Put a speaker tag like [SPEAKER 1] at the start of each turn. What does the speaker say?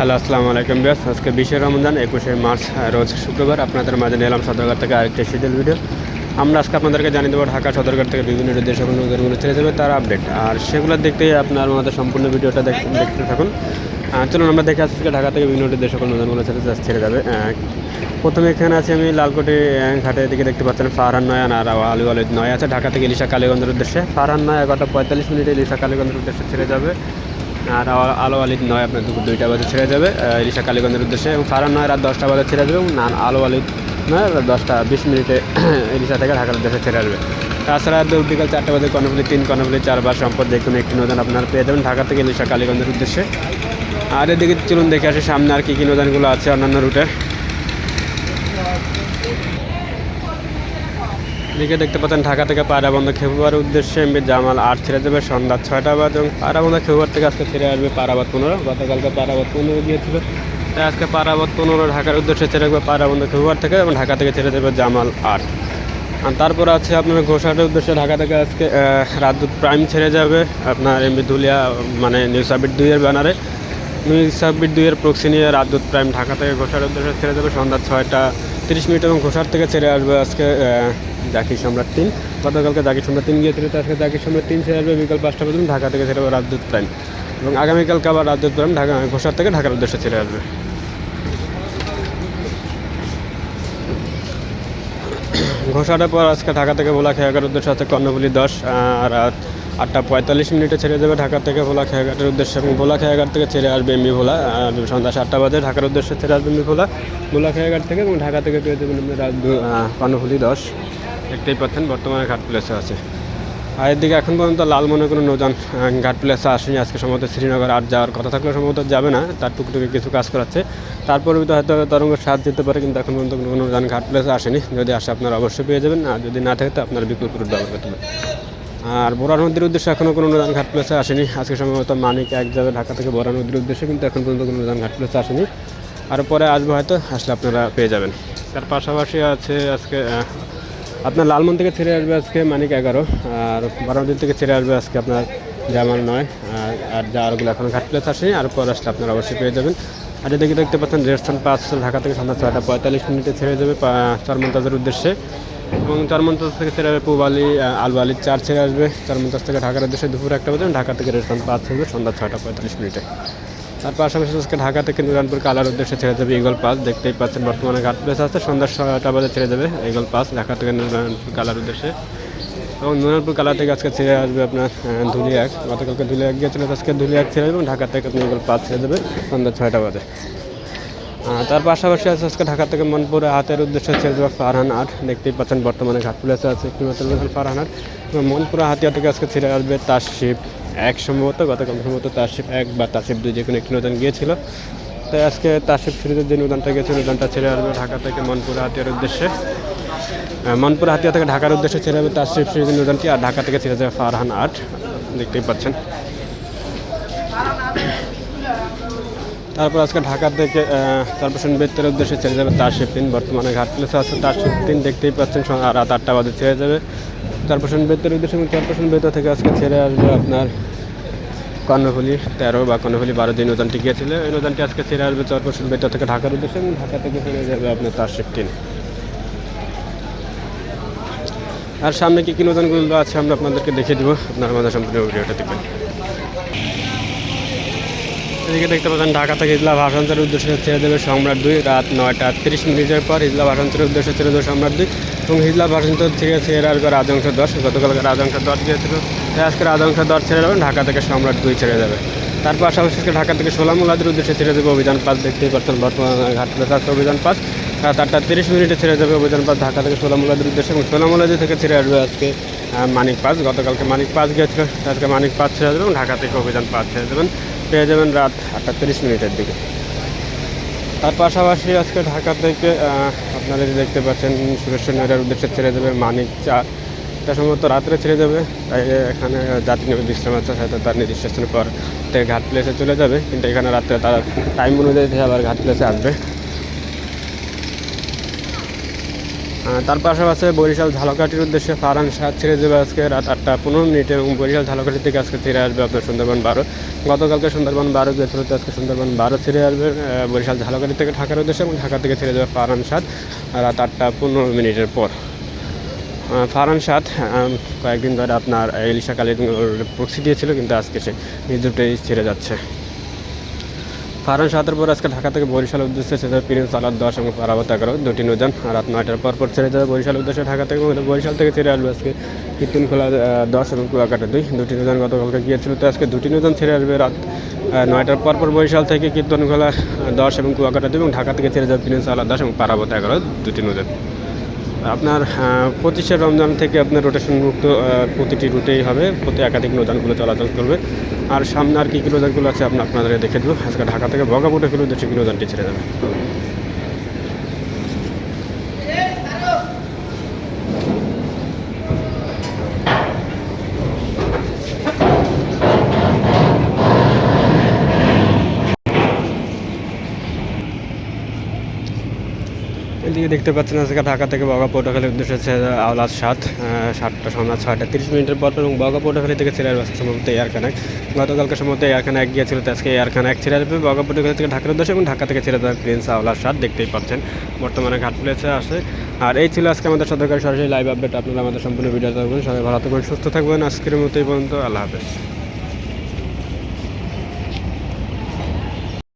[SPEAKER 1] Hello, আসসালামু আলাইকুম বিয়াস আজকে বিশে রমজান, একুশে মার্চ, রোজ শুক্রবার। আপনাদের মাঝে নিলাম সদরঘাট থেকে আরেকটি শিডিউল ভিডিও। আমরা আজকে আপনাদেরকে জানিয়ে দেবো ঢাকা সদরঘাট থেকে বিভিন্ন সকল নদীগুলো ছেড়ে যাবে তার আপডেট আর সেগুলো দেখতে আপনার আমাদের সম্পূর্ণ ভিডিওটা দেখ- দেখতে থাকুন। চলুন, আমরা দেখে আসছি ঢাকা থেকে বিভিন্ন সকল নদীগুলো ছেড়ে যা- ছেড়ে যাবে। প্রথমে এখানে আছে আমি লালকোটি ঘাটের দিকে দেখতে পাচ্ছেন ফারহান নয়ান আর আলু আলু নয়। আছে ঢাকা থেকে ইলিশা কালীগঞ্জের উদ্দেশ্যে। ফারহান নয় এগারোটা পঁয়তাল্লিশ মিনিটে ইলিশা কালীগঞ্জের উদ্দেশ্যে ছেড়ে যাবে। আর আলো আলিদ নয় আপনার দুপুর দুইটা বাজে ছেড়ে যাবে ইলিশা কালীগঞ্জের উদ্দেশ্যে, এবং ফারান নয়, রাত দশটা বাজে ছেড়ে যাবে, এবং আলো আলিদ নয়, রাত দশটা বিশ মিনিটে ইলিশা থেকে ঢাকার উদ্দেশ্যে ছেড়ে আসবে। তাছাড়া বিকাল চারটা বাজে কর্ণফুলি তিন, কর্ণফুলি চারবার সম্পদ কোনো একটি নদান আপনারা পেয়ে যাবেন ঢাকা থেকে ইলিশা কালীগঞ্জের উদ্দেশ্যে। আর এদিকে চলুন দেখে আসি সামনে আর কী কী নদানগুলো আছে অন্যান্য রুটে। এদিকে দেখতে পাচ্ছেন ঢাকা থেকে পায়রাবন্ধ খেপুয়ার উদ্দেশ্যে এমবি জামাল আট ছেড়ে যাবে সন্ধ্যা ছয়টা বাদ এবং পায়রাবন্ধ খেপুয়ার থেকে আজকে ছেড়ে আসবে পারাবাদ পনেরো। গতকালকে পারাবাদ পনেরো গিয়েছিল। তাই আজকে পারাবাদ পনেরো ঢাকার উদ্দেশ্যে ছেড়ে যাবে পায়রাবন্ধ খেপুয়ার থেকে এবং ঢাকা থেকে ছেড়ে যাবে জামাল আট। আর তারপর আছে আপনার ঘোষাটের উদ্দেশ্যে ঢাকা থেকে আজকে রাজদূত প্রাইম ছেড়ে যাবে আপনার এমবি ধুলিয়া মানে নিউ সাবিট দুইয়ের ব্যানারে। নিউজ সাবিট দুইয়ের প্রক্সি নিয়ে রাজদূত প্রাইম ঢাকা থেকে ঘোষার উদ্দেশ্যে ছেড়ে যাবে সন্ধ্যা ছয়টা তিরিশ মিনিট এবং ঘোষার থেকে ছেড়ে আসবে আজকে জাকির সম্রাট তিন, গতকালকে জাকির সম্রাট তিন গিয়েছিল, তো আজকে জাকির সম্রাট তিন ছেড়ে আসবে। বিকাল পাঁচটা পর্যন্ত ঢাকা থেকে ছেড়ে রাজদূত প্রাইম। এবং আগামীকালকে আবার রাজদূত প্রাইম ঢাকা ঘোষার থেকে ঢাকার উদ্দেশ্যে ছেড়ে আসবে। ঘোষাটার পর আজকে ঢাকা থেকে ভোলা খেয়াঘাটের উদ্দেশ্যে আছে কর্ণফুলি দশ আর আটটা পঁয়তাল্লিশ মিনিটে ছেড়ে যাবে ঢাকা থেকে ভোলা খেয়াঘাটের উদ্দেশ্যে। এবং ভোলা খেয়াঘাট থেকে ছেড়ে আসবে এমবি ভোলা সন্ধ্যা সাতটা বাজে ঢাকার উদ্দেশ্যে ছেড়ে আসবে এমবি ভোলা। ভোলা খেয়াঘাট থেকে এবং ঢাকা থেকে পেয়ে যাবেন কর্ণফুলি দশ। দেখতেই পাচ্ছেন বর্তমানে ঘাট প্লেসে আছে। আর এদিকে এখন পর্যন্ত লালমনে কোনো নৌযান ঘাট প্লেসে আসেনি। আজকে সম্ভবত শ্রীনগর আর যাওয়ার কথা থাকলে সম্ভবত যাবে না। তার টুকটুকে কিছু কাজ করাচ্ছে। তারপরে তো হয়তো তরঙ্গ সাথ যেতে পারে, কিন্তু এখন পর্যন্ত কোনো নৌযান ঘাট প্লেসে আসেনি। যদি আসে, আপনারা অবশ্যই পেয়ে যাবেন। আর যদি না থাকে, তো আপনার বিকল্প রুট ব্যবহার করতে পারেন। আর বোরা নদীর উদ্দেশ্যে এখনও কোনো নৌযান ঘাট প্লেসে আসেনি। আজকে সম্ভবত মানিক এক যাবে ঢাকা থেকে বোরা নদীর উদ্দেশ্যে, কিন্তু এখন পর্যন্ত কোনো নৌযান ঘাট প্লেসে আসেনি। আর পরে আসব হয়তো, আসলে আপনারা পেয়ে যাবেন। তার পাশাপাশি আছে আজকে আপনার লালমন থেকে ছেড়ে আসবে আজকে মানিক এগারো, আর বারামদিন থেকে ছেড়ে আসবে আজকে আপনার জামাল নয়, আর আর যাওয়ারগুলো এখন ঘাট প্লেস আসেনি, আর পর আসলে আপনারা অবশ্যই পেয়ে যাবেন। আর এদিকে দেখতে পাচ্ছেন রেডস্থান পাঁচ ঢাকা থেকে সন্ধ্যা ছয়টা পঁয়তাল্লিশ মিনিটে ছেড়ে যাবে চরমন্তাজের উদ্দেশ্যে। এবং চরমন্তাজ থেকে ছেড়ে যাবে পুবালি আলু আলি চার ছেড়ে আসবে। চরমন্তাজ থেকে ঢাকার উদ্দেশ্যে দুপুর একটা বাজে ঢাকা থেকে রেডস্থান পাঁচ ছেড়ে সন্ধ্যা ছয়টা পঁয়তাল্লিশ মিনিটে। তার পাশাপাশি আজকে ঢাকা থেকে নুরানপুর কালার উদ্দেশ্যে ছেড়ে যাবে ইগল পাস দেখতেই পাচ্ছেন বর্তমানে ঘাট প্লেস আছে। সন্ধ্যা ছয়টা বাজে ছেড়ে যাবে ইগল পাস ঢাকা থেকে নুরানপুর কালার উদ্দেশ্যে। এবং নুরানপুর কালার থেকে আজকে ছেড়ে আসবে আপনার ধুলিয়াক। গতকালকে ধুলিয়াক গিয়েছিল আজকে ধুলিয়াক ছেড়ে যাবে ঢাকা থেকে আপনি ইগল পাস ছেড়ে যাবে সন্ধ্যা ছয়টা বাজে। তার পাশাপাশি আছে আজকে ঢাকা থেকে মনপুরে হাতের উদ্দেশ্যে ছেড়ে যাবে ফারহান আট। দেখতেই পাচ্ছেন বর্তমানে ঘাট প্লেসে আছে একটি মাত্র ফারহান আট। মনপুরা হাতিয়া থেকে আজকে ছেড়ে আসবে তারশিপ এক সম্ভবত, গতকাল সম্ভবত তারশিপ এক বা তারশিপ দুই যে কোনো একটি নতুন গিয়েছিল। তাই আজকে তারশিপ সিরিজের যে নদানটা গিয়েছে নদানটা ছেড়ে আসবে ঢাকা থেকে মনপুরা হাতিয়ার উদ্দেশ্যে। মনপুর হাতিয়া থেকে ঢাকার উদ্দেশ্যে ছেড়ে যাবে তারশিপ সিরিজের নদানটি আর ঢাকা থেকে ছেড়ে যাবে ফারহান আট। দেখতেই পাচ্ছেন। তারপর আজকে ঢাকা থেকে চারপাশন বেতের উদ্দেশ্যে ছেড়ে যাবে তারশিপ তিন, বর্তমানে ঘাট প্লেসে আছে তারশিপ তিন, দেখতেই পাচ্ছেন রাত আটটা বাজে ছেড়ে যাবে। চারপাশন বেতের উদ্দেশ্যে এবং পার্সেন্ট বেতন থেকে আজকে ছেড়ে আসবে আপনার কর্ণফুলি তেরো বা কর্ণফুলি বারো দিন নদানটি গিয়েছিল ওই নদানটি আজকে ছেড়ে আসবে চার পার্সেন্ট বেতন থেকে ঢাকার উদ্দেশ্যে এবং ঢাকা থেকে ফিরে যাবে আপনার তার শিফটিন আর সামনে কী কী নদানগুলো আছে আমরা আপনাদেরকে দেখিয়ে দেবো। আপনার আমাদের সম্পূর্ণ ভিডিওটা দেখবেন। এদিকে দেখতে পাচ্ছেন, ঢাকা থেকে ইজলা ভাষান্তরের উদ্দেশ্যে ছেড়ে দেবে সম্রাট দুই, রাত নয়টা তিরিশ মিনিটের পর হিজলা ভাষান্তরের উদ্দেশ্যে ছেড়ে দেবে সম্রাট দুই। এবং হিজলা ভাষান্তর থেকে ছেড়ে আসবে রাজংশ দশ, গতকালকে রাজংশ দশ গিয়েছিল। তাই আজকে রাজংশ দশ ছেড়ে যাবে ঢাকা থেকে সম্রাট দুই ছেড়ে যাবে তার পাশাপাশি ঢাকা থেকে সোলামুলাদের উদ্দেশ্যে ছেড়ে দেবে অভিযান পাস, দেখতেই পাচ্ছেন, বর্তমানে আছে অভিযান পাস। রাত আটটা তিরিশ মিনিটে ছেড়ে যাবে অভিযান পাস, ঢাকা থেকে সোলামুলাদের উদ্দেশ্যে। এবং সোলামুলাদি থেকে ছেড়ে আসবে আজকে মানিক পাস। গতকালকে মানিক পাস গিয়েছিল, আজকে মানিক পাস ছেড়ে দেবে এবং ঢাকা থেকে অভিযান পাস ছেড়ে দেবেন। পেয়ে যাবেন রাত আটটা তিরিশ মিনিটের দিকে। তার পাশাপাশি আজকে ঢাকা থেকে আপনারা যে দেখতে পাচ্ছেন, সুরেশ্বর নগরের উদ্দেশ্যে ছেড়ে দেবে মানিক চা। এটা সম্ভবত রাত্রে ছেড়ে যাবে তাই এখানে যাত্রী নেবে বিশ্রাম আছে, হয়তো তার নির্দিষ্ট পর থেকে ঘাট প্লেসে চলে যাবে, কিন্তু এখানে রাত্রে তার টাইম অনুযায়ী আবার ঘাট প্লেসে আসবে। তার পাশাপাশি বরিশাল ঝালকাঠির উদ্দেশ্যে ফারান সাত ছেড়ে যাবে আজকে রাত আটটা পনেরো মিনিটে এবং বরিশাল ঝালকাঠি থেকে আজকে ছেড়ে আসবে আপনার সুন্দরবন বারো। গতকালকে সুন্দরবন বারো তো আজকে সুন্দরবন বারো ছেড়ে আসবে বরিশাল ঝালকাঠি থেকে ঢাকার উদ্দেশ্যে এবং ঢাকা থেকে ছেড়ে যাবে ফারান সাত রাত আটটা পনেরো মিনিটের পর। ফারান সাত কয়েকদিন ধরে আপনার ইলিশা কালী প্রক্সি দিয়েছিল কিন্তু আজকে সে নিজটাই ছেড়ে যাচ্ছে। সাতের পর আজকে ঢাকা থেকে বরিশাল উদ্দেশ্যে ছেড়ে যাবে প্রিন্স আলাদ দশ এবং পারাবত এগারো দুটি নৌযান রাত নয়টার পর পর ছেড়ে যাবে বরিশাল উদ্দেশ্যে ঢাকা থেকে বরিশাল থেকে ছেড়ে আসবে আজকে কীর্তনখোলা আহ, দশ এবং কুয়াকাটা দুই। দুটি নৌযান গতকালকে গিয়েছিল তো আজকে দুটি নৌযান ছেড়ে আসবে রাত নয়টার পর পর বরিশাল থেকে কীর্তনখোলা দশ এবং কুয়াকাটা দুই এবং ঢাকা থেকে ছেড়ে যাবে প্রিন্স আলাদ দশ এবং পারাবত এগারো দুটি নৌযান আপনার পঁচিশে রমজান থেকে আপনার রোটেশন মুক্ত প্রতিটি রুটেই হবে। প্রতি একাধিক নৌযানগুলো চলাচল করবে। আর সামনে আর কী কী রোজানগুলো আছে আপনার আপনাদের দেখে দেবো। আজকে ঢাকা থেকে বগাপুটে ফেলে দেশে রোজানটি ছেড়ে যাবে এদিকে দেখতে পাচ্ছেন আজকে ঢাকা থেকে বগা পটুয়াখালীর উদ্দেশ্যে আওলাদ সাত সাতটা সন্ধ্যা ছয়টা তিরিশ মিনিটের পর এবং বগা পটুয়াখালী থেকে ছেড়ে আসবে সম্ভবত এয়ার এয়ারখানায়। গতকালকে সম্ভবত এয়ারখানা এক গিয়েছিল, তো আজকে এয়ারখানা এক ছেড়ে আসবে বগা পটুয়াখালী থেকে ঢাকার উদ্দেশ্যে এবং ঢাকা থেকে ছেড়ে দেবে প্রিন্স আওলাদ সাত দেখতেই পাচ্ছেন। বর্তমানে ঘাট প্লেসে আসে। আর এই ছিল আজকে আমাদের সরকারি সরাসরি লাইভ আপডেট আপনারা আমাদের সম্পূর্ণ ভিডিও থাকবেন সবাই ভালো থাকবেন সুস্থ থাকবেন আজকের মতো এই পর্যন্ত। আল্লাহ হাফেজ।